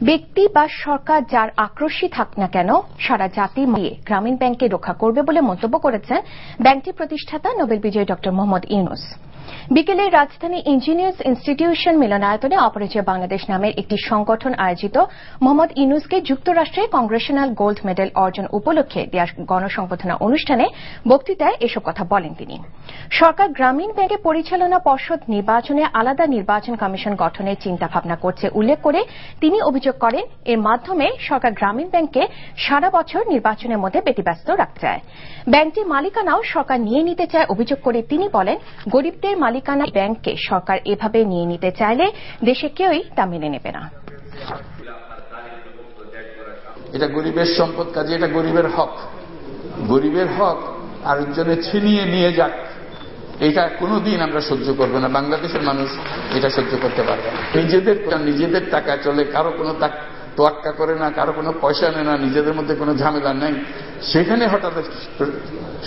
ব্যক্তি বা সরকার যার আক্রোশী থাক না কেন, সারা জাতি মিলিয়ে গ্রামীণ ব্যাংককে রক্ষা করবে বলে মন্তব্য করেছেন ব্যাংকটির প্রতিষ্ঠাতা নোবেল বিজয়ী ড মোহাম্মদ ইউনুস। বিকেলে রাজধানী ইঞ্জিনিয়ার্স ইনস্টিটিউশন মিলনায়তনে অপরিচয় বাংলাদেশ নামের একটি সংগঠন আয়োজিত মোহাম্মদ ইউনুসকে যুক্তরাষ্ট্রে কংগ্রেশনাল গোল্ড মেডেল অর্জন উপলক্ষে দেয়া গণসংবর্ধনা অনুষ্ঠানে বক্তৃতায় এসব কথা বলেন তিনি। সরকার গ্রামীণ ব্যাংকের পরিচালনা পর্ষদ নির্বাচনে আলাদা নির্বাচন কমিশন গঠনের চিন্তাভাবনা করছে উল্লেখ করে তিনি অভিযোগ করেন, এর মাধ্যমে সরকার গ্রামীণ ব্যাংককে সারা বছর নির্বাচনের মধ্যে ব্যতিব্যস্ত রাখতে চায়। ব্যাংকটির মালিকানাও সরকার নিয়ে নিতে চায় অভিযোগ করে তিনি বলেন, গরিবদের মালিকানা ব্যাংককে সরকার এভাবে নিয়ে নিতে চাইলে দেশে কেউই তা মেনে নেবে না। এটা গরিবের সম্পদ কাজে, এটা গরিবের হক। গরিবের হক আরেকজনে ছিনিয়ে নিয়ে যাক, এটা কোনোদিন আমরা সহ্য করব না। বাংলাদেশের মানুষ এটা সহ্য করতে পারবে নিজেদের নিজেদের টাকা চলে, কারও কোনো তোয়াক্কা করে না, কারও কোনো পয়সা নেয় না, নিজেদের মধ্যে কোনো ঝামেলা নেই। সেখানে হঠাৎ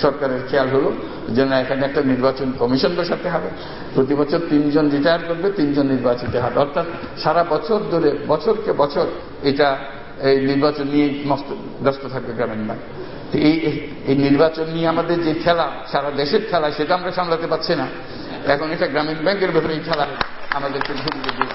সরকারের খেয়াল হলো যে না, এখানে একটা নির্বাচন কমিশন বসাতে হবে। প্রতি বছর তিনজন রিটায়ার করবে, তিনজন নির্বাচিত হবে। অর্থাৎ সারা বছর ধরে, বছরকে বছর এটা এই নির্বাচন নিয়ে মস্ত ব্যস্ত থাকবে গ্রামীণ ব্যাংক। এই এই নির্বাচন নিয়ে আমাদের যে খেলা, সারা দেশের খেলা, সেটা আমরা সামলাতে পারছি না। এখন এটা গ্রামীণ ব্যাংকের ভেতরে এই খেলা, আমাদেরকে ঢুকিয়ে দিয়ে